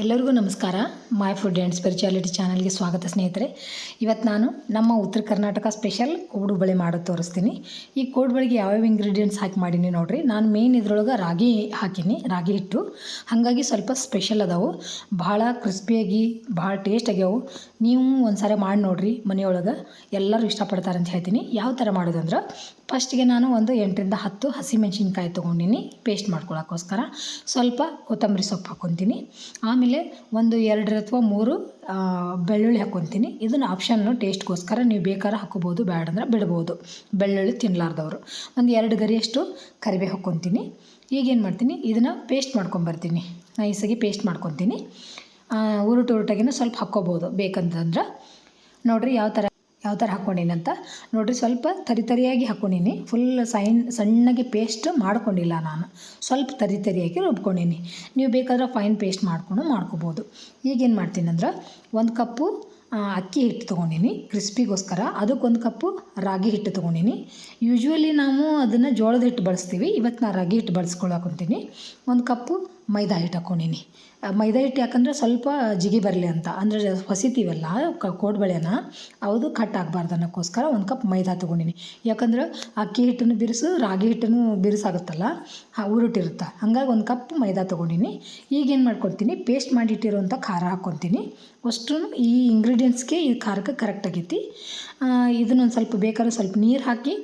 ಎಲ್ಲರಿಗೂ ನಮಸ್ಕಾರ. My food and spirituality ಚಾನಲ್ಗೆ ಸ್ವಾಗತ ಸ್ನೇಹಿತರೆ. ಇವತ್ತು ನಾನು ನಮ್ಮ ಉತ್ತರ ಕರ್ನಾಟಕ ಸ್ಪೆಷಲ್ ಕೋಡುಬಳೆ ಮಾಡೋದು ತೋರಿಸ್ತೀನಿ. ಈ ಕೋಡುಬಳೆಗೆ ಯಾವ್ಯಾವ ಇಂಗ್ರೀಡಿಯೆಂಟ್ಸ್ ಹಾಕಿ ಮಾಡೀನಿ ನೋಡಿರಿ. ನಾನು ಮೇನ್ ಇದ್ರೊಳಗೆ ರಾಗಿ ಹಾಕೀನಿ, ರಾಗಿ ಹಿಟ್ಟು. ಹಾಗಾಗಿ ಸ್ವಲ್ಪ ಸ್ಪೆಷಲ್ ಅದಾವು. ಭಾಳ ಕ್ರಿಸ್ಪಿಯಾಗಿ ಭಾಳ ಟೇಸ್ಟ್ ಆಗ್ಯಾವು ನೀವು ಒಂದು ಸಾರಿ ಮಾಡಿ ನೋಡಿರಿ ಮನೆಯೊಳಗೆ. ಎಲ್ಲರೂ ಇಷ್ಟಪಡ್ತಾರೆ ಅಂತ ಹೇಳ್ತೀನಿ. ಯಾವ ಥರ ಮಾಡೋದಂದ್ರೆ ಫಸ್ಟಿಗೆ ನಾನು ಒಂದು ಎಂಟರಿಂದ ಹತ್ತು ಹಸಿಮೆಣ್ಸಿನ್ಕಾಯಿ ತೊಗೊಂಡಿನಿ. ಪೇಸ್ಟ್ ಮಾಡ್ಕೊಳ್ಳೋಕ್ಕೋಸ್ಕರ ಸ್ವಲ್ಪ ಕೊತ್ತಂಬರಿ ಸೊಪ್ಪು ಹಾಕ್ಕೊತೀನಿ ಆಮೇಲೆ ಒಂದು ಎರಡು ಅಥವಾ ಮೂರು ಬೆಳ್ಳುಳ್ಳಿ ಹಾಕ್ಕೊತೀನಿ ಇದನ್ನು ಆಪ್ಷನ್ನು ಟೇಸ್ಟ್ಗೋಸ್ಕರ ನೀವು ಬೇಕಾದ್ರೆ ಬೇಡ ಅಂದ್ರೆ ಬಿಡ್ಬೋದು. ಬೆಳ್ಳುಳ್ಳಿ ತಿನ್ನಲಾರ್ದವರು ಒಂದು ಎರಡು ಗರಿಯಷ್ಟು ಕರಿಬೇವು ಹಾಕ್ಕೊತೀನಿ ಈಗೇನು ಮಾಡ್ತೀನಿ? ಇದನ್ನು ಪೇಸ್ಟ್ ಮಾಡ್ಕೊಂಬರ್ತೀನಿ. ನೈಸಾಗಿ ಪೇಸ್ಟ್ ಮಾಡ್ಕೊತೀನಿ. ಉರುಟು ಉರುಟಾಗಿನ ಸ್ವಲ್ಪ ಹಾಕ್ಕೋಬೋದು ಬೇಕಂತಂದ್ರೆ. ನೋಡಿರಿ ಯಾವ ಥರ ಯಾವ ಥರ ಹಾಕ್ಕೊಂಡೀನಿ ಅಂತ. ನೋಡಿರಿ ಸ್ವಲ್ಪ ತರಿ ತರಿಯಾಗಿ ಹಾಕ್ಕೊಂಡೀನಿ ಫುಲ್ ಸೈನ್, ಸಣ್ಣಗೆ ಪೇಸ್ಟ್ ಮಾಡ್ಕೊಂಡಿಲ್ಲ ನಾನು. ಸ್ವಲ್ಪ ತರಿ ತರಿಯಾಗಿ ರುಬ್ಕೊಂಡೀನಿ. ನೀವು ಬೇಕಾದ್ರೆ ಫೈನ್ ಪೇಸ್ಟ್ ಮಾಡ್ಕೊಂಡು ಮಾಡ್ಕೋಬೋದು. ಈಗೇನು ಮಾಡ್ತೀನಿ ಅಂದ್ರೆ ಒಂದು ಕಪ್ಪು ಅಕ್ಕಿ ಹಿಟ್ಟು ತೊಗೊಂಡೀನಿ. ಕ್ರಿಸ್ಪಿಗೋಸ್ಕರ ಅದಕ್ಕೊಂದು ಕಪ್ಪು ರಾಗಿ ಹಿಟ್ಟು ತೊಗೊಂಡೀನಿ. ಯೂಶ್ವಲಿ ನಾವು ಅದನ್ನು ಜೋಳದ ಹಿಟ್ಟು ಬಳಸ್ತೀವಿ. ಇವತ್ತು ನಾನು ರಾಗಿ ಹಿಟ್ಟು ಬಳಸ್ಕೊಳಕೊಂತೀನಿ ಒಂದು ಕಪ್ಪು ಮೈದಾ ಹಿಟ್ಟು ಹಾಕ್ಕೊಂಡೀನಿ ಮೈದಾ ಹಿಟ್ಟು ಯಾಕಂದ್ರೆ ಸ್ವಲ್ಪ ಜಿಗಿ ಬರಲಿ ಅಂತ. ಅಂದರೆ ಹೊಸಿತೀವಲ್ಲ, ಕ ಕೋಡ್ಬಳೆನ ಅದು ಕಟ್ ಆಗಬಾರ್ದು ಅನ್ನೋಕ್ಕೋಸ್ಕರ ಒಂದು ಕಪ್ ಮೈದಾ ತೊಗೊಂಡಿನಿ. ಯಾಕಂದ್ರೆ ಅಕ್ಕಿ ಹಿಟ್ಟನ್ನು ಬಿರುಸು, ರಾಗಿ ಹಿಟ್ಟನ್ನು ಬಿರುಸಾಗುತ್ತಲ್ಲ, ಆ ಉರುಟಿರುತ್ತೆ. ಹಂಗಾಗಿ ಒಂದು ಕಪ್ ಮೈದಾ ತೊಗೊಂಡಿನಿ. ಈಗೇನು ಮಾಡ್ಕೊತೀನಿ ಪೇಸ್ಟ್ ಮಾಡಿಟ್ಟಿರುವಂಥ ಖಾರ ಹಾಕ್ಕೊತೀನಿ ಅಷ್ಟು ಈ ಇಂಗ್ರೀಡಿಯೆಂಟ್ಸ್ಗೆ ಈ ಖಾರಕ್ಕೆ ಕರೆಕ್ಟ್ ಆಗೈತಿ. ಇದನ್ನೊಂದು ಸ್ವಲ್ಪ ಬೇಕಾದ್ರೆ ಸ್ವಲ್ಪ ನೀರು ಹಾಕಿ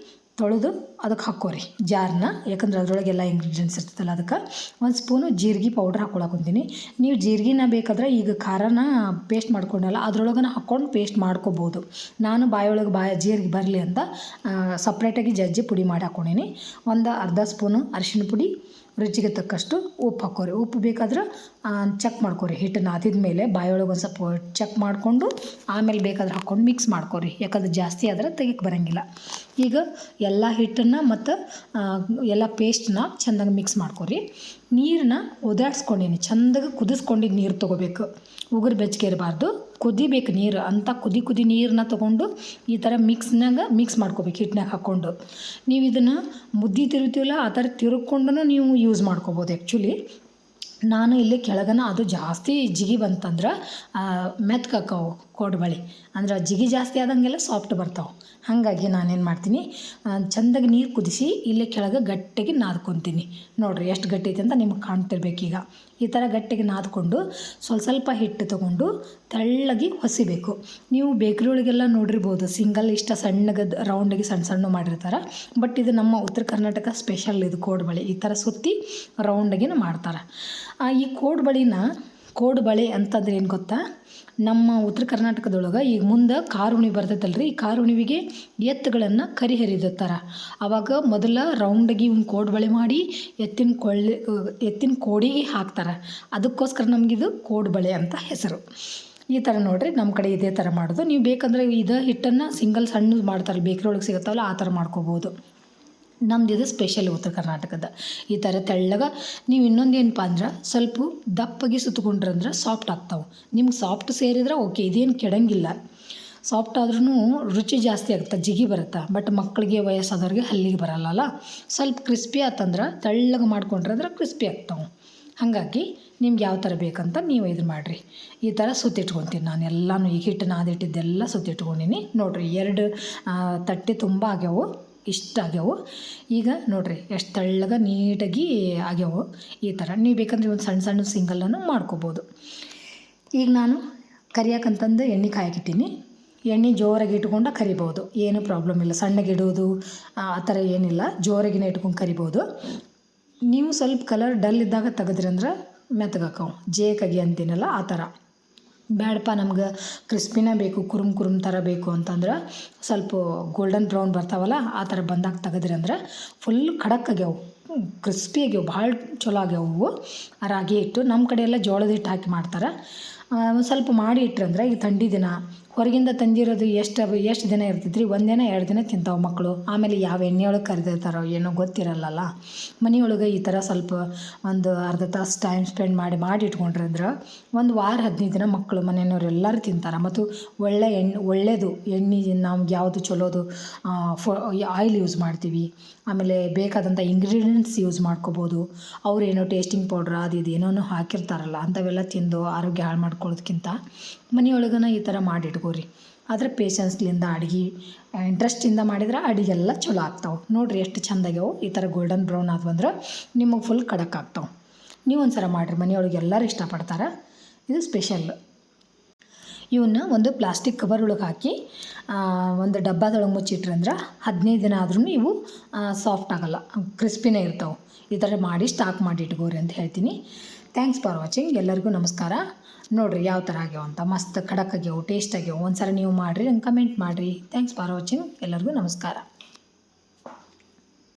ತೊಳೆದು ಅದಕ್ಕೆ ಹಾಕ್ಕೋರಿ ಜಾರ್ನ. ಯಾಕಂದ್ರೆ ಅದ್ರೊಳಗೆಲ್ಲ ಇಂಗ್ರೀಡಿಯೆಂಟ್ಸ್ ಇರ್ತದಲ್ಲ ಅದಕ್ಕೆ. ಒಂದು ಸ್ಪೂನು ಜೀರಿಗೆ ಪೌಡ್ರ್ ಹಾಕೊಳಕೊಂತೀನಿ ನೀವು ಜೀರಿಗೆನ ಬೇಕಾದ್ರೆ ಈಗ ಖಾರನ ಪೇಸ್ಟ್ ಮಾಡ್ಕೊಂಡಲ್ಲ, ಅದ್ರೊಳಗನ ಹಾಕ್ಕೊಂಡು ಪೇಸ್ಟ್ ಮಾಡ್ಕೋಬೋದು. ನಾನು ಬಾಯೊಳಗೆ ಬಾಯ ಜೀರಿಗೆ ಬರಲಿ ಅಂತ ಸಪ್ರೇಟಾಗಿ ಜಜ್ಜಿ ಪುಡಿ ಮಾಡಿ ಹಾಕ್ಕೊಂಡೀನಿ ಒಂದು ಅರ್ಧ ಸ್ಪೂನು ಅರಿಶಿಣ ಪುಡಿ, ರುಚಿಗೆ ತಕ್ಕಷ್ಟು ಉಪ್ಪು ಹಾಕೋರಿ ಉಪ್ಪು ಬೇಕಾದ್ರೆ ಚೆಕ್ ಮಾಡ್ಕೋರಿ. ಹಿಟ್ಟು ನಾದಿದ ಮೇಲೆ ಬಾಯೊಳಗೆ ಒಂದು ಸ್ವಲ್ಪ ಚೆಕ್ ಮಾಡಿಕೊಂಡು, ಆಮೇಲೆ ಬೇಕಾದ್ರೆ ಹಾಕ್ಕೊಂಡು ಮಿಕ್ಸ್ ಮಾಡ್ಕೋರಿ. ಯಾಕಂದ್ರೆ ಜಾಸ್ತಿ ಆದ್ರೆ ತೆಗಕ್ಕೆ ಬರೋಂಗಿಲ್ಲ. ಈಗ ಎಲ್ಲ ಹಿಟ್ಟನ್ನು ಮತ್ತು ಎಲ್ಲ ಪೇಸ್ಟನ್ನ ಚೆಂದಾಗಿ ಮಿಕ್ಸ್ ಮಾಡ್ಕೊರಿ. ನೀರನ್ನ ಒದಾಡ್ಸ್ಕೊಂಡೀನಿ, ಚೆಂದಾಗಿ ಕುದಿಸ್ಕೊಂಡಿದ್ದು ನೀರು ತೊಗೋಬೇಕು. ಉಗುರು ಬೆಚ್ಚಗೆ ಇರಬಾರ್ದು. ಕುದಿಬೇಕು ನೀರು, ಅಂಥ ಕುದಿ ಕುದಿ ನೀರನ್ನ ತೊಗೊಂಡು ಈ ಥರ ಮಿಕ್ಸ್ನಾಗ ಮಿಕ್ಸ್ ಮಾಡ್ಕೋಬೇಕು ಹಿಟ್ನಾಗ ಹಾಕ್ಕೊಂಡು. ನೀವು ಇದನ್ನು ಮುದ್ದೆ ತಿರುತ್ತೀವಲ್ಲ ಆ ಥರ ತಿರುಕೊಂಡು ನೀವು ಯೂಸ್ ಮಾಡ್ಕೋಬೋದು ಆ್ಯಕ್ಚುಲಿ ನಾನು ಇಲ್ಲಿ ಕೆಳಗನ ಅದು ಜಾಸ್ತಿ ಜಿಗಿ ಬಂತಂದ್ರೆ ಮೆತ್ಕಾಕವು. ಕೋಡ್ಬಳೆ ಅಂದ್ರೆ ಜಿಗಿ ಜಾಸ್ತಿ ಆದಂಗೆಲ್ಲ ಸಾಫ್ಟ್ ಬರ್ತಾವೆ. ಹಾಗಾಗಿ ನಾನೇನು ಮಾಡ್ತೀನಿ ಚಂದಾಗಿ ನೀರು ಕುದಿಸಿ ಇಲ್ಲೇ ಕೆಳಗೆ ಗಟ್ಟಿಗೆ ನಾದ್ಕೊತೀನಿ. ನೋಡಿರಿ ಎಷ್ಟು ಗಟ್ಟಿ ಐತೆ ಅಂತ ನಿಮ್ಗೆ ಕಾಣ್ತಿರ್ಬೇಕೀಗ ಈ ಥರ ಗಟ್ಟಿಗೆ ನಾದ್ಕೊಂಡು ಸ್ವಲ್ಪ ಸ್ವಲ್ಪ ಹಿಟ್ಟು ತೊಗೊಂಡು ತೆಳ್ಳಗೆ ಹೊಸಿಬೇಕು. ನೀವು ಬೇಕ್ರಿ ಒಳಗೆಲ್ಲ ನೋಡಿರ್ಬೋದು, ಸಿಂಗಲ್ ಇಷ್ಟ ಸಣ್ಣಗೆ ರೌಂಡಿಗೆ ಸಣ್ಣ ಸಣ್ಣ ಮಾಡಿರ್ತಾರೆ. ಬಟ್ ಇದು ನಮ್ಮ ಉತ್ತರ ಕರ್ನಾಟಕ ಸ್ಪೆಷಲ್ ಇದು ಕೋಡ್ಬಳಿ ಈ ಥರ ಸುತ್ತಿ ರೌಂಡಗಿನ ಮಾಡ್ತಾರೆ. ಈ ಕೋಡ್ಬಳಿನ ಕೋಡ್ಬಳೆ ಅಂತಂದ್ರೆ ಏನು ಗೊತ್ತಾ? ನಮ್ಮ ಉತ್ತರ ಕರ್ನಾಟಕದೊಳಗೆ ಈಗ ಮುಂದೆ ಕಾರು ಹುಣ್ಣಿಮೆ ಬರ್ತೈತಲ್ರಿ. ಈ ಕಾರು ಹುಣಿವಿಗೆ ಎತ್ತುಗಳನ್ನು ಕರಿ ಅವಾಗ ಆವಾಗ ಮೊದಲು ರೌಂಡಾಗಿ ಇವ್ನ ಕೋಡ್ಬಳೆ ಮಾಡಿ ಎತ್ತಿನ ಕೊಳ್ಳೆ, ಎತ್ತಿನ ಕೋಡಿಗೆ ಹಾಕ್ತಾರೆ. ಅದಕ್ಕೋಸ್ಕರ ನಮಗಿದು ಕೋಡ್ಬಳೆ ಅಂತ ಹೆಸರು. ಈ ಥರ ನೋಡಿರಿ ನಮ್ಮ ಕಡೆ ಇದೇ ಥರ ಮಾಡೋದು. ನೀವು ಬೇಕಂದ್ರೆ ಇದು ಹಿಟ್ಟನ್ನು ಸಿಂಗಲ್ ಸಣ್ಣ ಮಾಡ್ತಾರೆ. ಬೇಕ್ರಿ ಒಳಗೆ ಸಿಗುತ್ತಲ್ಲ ಆ ಥರ ಮಾಡ್ಕೋಬೋದು. ನಮ್ದು ಇದು ಸ್ಪೆಷಲ್ ಉತ್ತರ ಕರ್ನಾಟಕದ. ಈ ಥರ ತೆಳ್ಳಗ ನೀವು ಇನ್ನೊಂದು ಏನಪ್ಪ ಅಂದ್ರೆ ಸ್ವಲ್ಪ ದಪ್ಪಗೆ ಸುತ್ತಕೊಂಡ್ರಂದ್ರೆ ಸಾಫ್ಟ್ ಆಗ್ತಾವೆ. ನಿಮ್ಗೆ ಸಾಫ್ಟ್ ಸೇರಿದ್ರೆ ಓಕೆ ಇದೇನು ಕೆಡಂಗಿಲ್ಲ. ಸಾಫ್ಟ್ ಆದ್ರೂ ರುಚಿ ಜಾಸ್ತಿ ಆಗುತ್ತೆ, ಜಿಗಿ ಬರುತ್ತೆ. ಬಟ್ ಮಕ್ಕಳಿಗೆ ವಯಸ್ಸಾದವ್ರಿಗೆ ಹಲ್ಲಿಗೆ ಬರಲ್ಲಲ್ಲ. ಸ್ವಲ್ಪ ಕ್ರಿಸ್ಪಿ ಆತಂದ್ರೆ ತೆಳ್ಳಗೆ ಮಾಡ್ಕೊಂಡ್ರೆ ಅಂದ್ರೆ ಕ್ರಿಸ್ಪಿ ಆಗ್ತಾವೆ. ಹಾಗಾಗಿ ನಿಮ್ಗೆ ಯಾವ ಥರ ಬೇಕಂತ ನೀವು ಇದು ಮಾಡಿರಿ. ಈ ಥರ ಸುತ್ತಿಟ್ಕೊತೀನಿ ನಾನು. ಎಲ್ಲನೂ ಈಗ ಹಿಟ್ಟು ನಾದಿಟ್ಟಿದ್ದೆಲ್ಲ ಸುತ್ತಿಟ್ಕೊಂಡಿನಿ. ನೋಡಿರಿ ಎರಡು ತಟ್ಟೆ ತುಂಬ ಆಗ್ಯಾವು. ಇಷ್ಟ ಆಗ್ಯಾವು. ಈಗ ನೋಡಿರಿ, ಎಷ್ಟು ತೆಳ್ಳಗೆ ನೀಟಾಗಿ ಆಗ್ಯಾವು. ಈ ಥರ ನೀವು ಬೇಕಂದ್ರೆ ಒಂದು ಸಣ್ಣ ಸಣ್ಣ ಸಿಂಗಲನ್ನು ಮಾಡ್ಕೋಬೋದು. ಈಗ ನಾನು ಕರಿಯಾಕಂತಂದು ಎಣ್ಣೆ ಕಾಯಕಿಟ್ಟೀನಿ ಎಣ್ಣೆ ಜೋರಾಗಿ ಇಟ್ಕೊಂಡು ಕರಿಬೋದು. ಏನೂ ಪ್ರಾಬ್ಲಮ್ ಇಲ್ಲ. ಸಣ್ಣಗೆ ಇಡೋದು ಆ ಥರ ಏನಿಲ್ಲ. ಜೋರಾಗಿನೇ ಇಟ್ಕೊಂಡು ಕರಿಬೋದು. ನೀವು ಸ್ವಲ್ಪ ಕಲರ್ ಡಲ್ ಇದ್ದಾಗ ತೆಗೆದ್ರಿ ಅಂದ್ರೆ ಮೆತ್ತಗಾಕವು ಜೇಕಾಗಿ ಅಂತೀನಲ್ಲ, ಆ ಥರ ಬ್ಯಾಡಪ್ಪ ನಮ್ಗೆ ಕ್ರಿಸ್ಪಿನೇ ಬೇಕು, ಕುರುಮ್ ಕುರುಮ್ ಥರ ಬೇಕು ಅಂತಂದ್ರೆ ಸ್ವಲ್ಪ ಗೋಲ್ಡನ್ ಬ್ರೌನ್ ಬರ್ತಾವಲ್ಲ ಆ ಥರ ಬಂದಾಗ ತೆಗೆದ್ರಿ ಅಂದ್ರೆ ಫುಲ್ ಖಡಕ್ ಆಗ್ಯಾವು ಕ್ರಿಸ್ಪಿ ಆಗ್ಯಾವು, ಭಾಳ ಚಲೋ ಆಗ್ಯಾವು ರಾಗಿ ಹಿಟ್ಟು ನಮ್ಮ ಕಡೆ ಎಲ್ಲ ಜೋಳದ ಹಿಟ್ಟು ಹಾಕಿ ಮಾಡ್ತಾರೆ. ಸ್ವಲ್ಪ ಮಾಡಿ ಇಟ್ರಂದ್ರೆ ಈ ಥಂಡಿ ದಿನ ಹೊರಗಿಂದ ತಂದಿರೋದು ಎಷ್ಟು ಎಷ್ಟು ದಿನ ಇರ್ತೈತೆ ರೀ ಒಂದಿನ ಎರಡು ದಿನ ತಿಂತಾವೆ ಮಕ್ಕಳು ಆಮೇಲೆ ಯಾವ ಎಣ್ಣೆಯೊಳಗೆ ಕರೆದಿರ್ತಾರೋ ಏನೋ ಗೊತ್ತಿರಲ್ಲಲ್ಲ? ಮನೆಯೊಳಗೆ ಈ ಥರ ಸ್ವಲ್ಪ ಒಂದು ಅರ್ಧ ತಾಸು ಟೈಮ್ ಸ್ಪೆಂಡ್ ಮಾಡಿ ಮಾಡಿ ಇಟ್ಕೊಂಡ್ರಂದ್ರೆ ಒಂದು ವಾರ, ಹದಿನೈದು ದಿನ ಮಕ್ಕಳು ಮನೆಯವ್ರು ಎಲ್ಲರೂ ತಿಂತಾರೆ. ಮತ್ತು ಒಳ್ಳೆ ಎಣ್ಣೆ ಒಳ್ಳೆಯದು ಎಣ್ಣೆ ನಮ್ಗೆ ಯಾವುದು ಚಲೋದು ಫೊ, ಆಯಿಲ್ ಯೂಸ್ ಮಾಡ್ತೀವಿ. ಆಮೇಲೆ ಬೇಕಾದಂಥ ಇಂಗ್ರೀಡಿಯೆಂಟ್ಸ್ ಯೂಸ್ ಮಾಡ್ಕೋಬೋದು. ಅವ್ರೇನೋ ಟೇಸ್ಟಿಂಗ್ ಪೌಡ್ರ್ ಅದು ಇದು ಏನೋ ಹಾಕಿರ್ತಾರಲ್ಲ, ಅಂಥವೆಲ್ಲ ತಿಂದು ಆರೋಗ್ಯ ಹಾಳು ಮಾಡ್ಕೊಳ್ಳೋದಕ್ಕಿಂತ ಮನೆಯೊಳಗನ ಈ ಥರ ಮಾಡಿಟ್ಕೋರಿ ಆದರೆ ಪೇಷನ್ಸ್ಲಿಂದ ಅಡುಗೆ ಇಂಟ್ರೆಸ್ಟಿಂದ ಮಾಡಿದ್ರೆ ಅಡಿಗೆಲ್ಲ ಚಲೋ ಆಗ್ತಾವೆ. ನೋಡಿರಿ ಎಷ್ಟು ಚಂದಾಗ್ಯಾವು. ಈ ಥರ ಗೋಲ್ಡನ್ ಬ್ರೌನ್ ಆದ್ವು ಅಂದ್ರೆ ನಿಮಗೆ ಫುಲ್ ಕಡಕ್ ಆಗ್ತಾವೆ. ನೀವು ಒಂದು ಸಲ ಮಾಡಿರಿ, ಮನೆಯೊಳಗೆ ಎಲ್ಲರೂ ಇಷ್ಟಪಡ್ತಾರೆ. ಇದು ಸ್ಪೆಷಲ್ ಇವನ್ನ ಒಂದು ಪ್ಲಾಸ್ಟಿಕ್ ಕವರ್ ಒಳಗೆ ಹಾಕಿ ಒಂದು ಡಬ್ಬಾದೊಳಗೆ ಮುಚ್ಚಿಟ್ರಿ ಅಂದ್ರೆ ಹದಿನೈದು ದಿನ ಆದ್ರೂ ಇವು ಸಾಫ್ಟ್ ಆಗಲ್ಲ. ಕ್ರಿಸ್ಪಿನೇ ಇರ್ತಾವೆ. ಈ ಥರ ಮಾಡಿ ಸ್ಟಾಕ್ ಮಾಡಿ ಇಟ್ಕೋರಿ ಅಂತ ಹೇಳ್ತೀನಿ. ಥ್ಯಾಂಕ್ಸ್ ಫಾರ್ ವಾಚಿಂಗ್ ಎಲ್ಲರಿಗೂ ನಮಸ್ಕಾರ. ನೋಡಿರಿ ಯಾವ ಥರ ಆಗ್ಯಾವ ಅಂತ. ಮಸ್ತ್ ಖಡಕ್ ಆಗ್ಯಾವು ಟೇಸ್ಟ್ ಆಗ್ಯಾವು. ಒಂದು ಸಲ ನೀವು ಮಾಡಿರಿ, ನಂಗೆ ಕಮೆಂಟ್ ಮಾಡಿರಿ. ಥ್ಯಾಂಕ್ಸ್ ಫಾರ್ ವಾಚಿಂಗ್ ಎಲ್ಲರಿಗೂ ನಮಸ್ಕಾರ.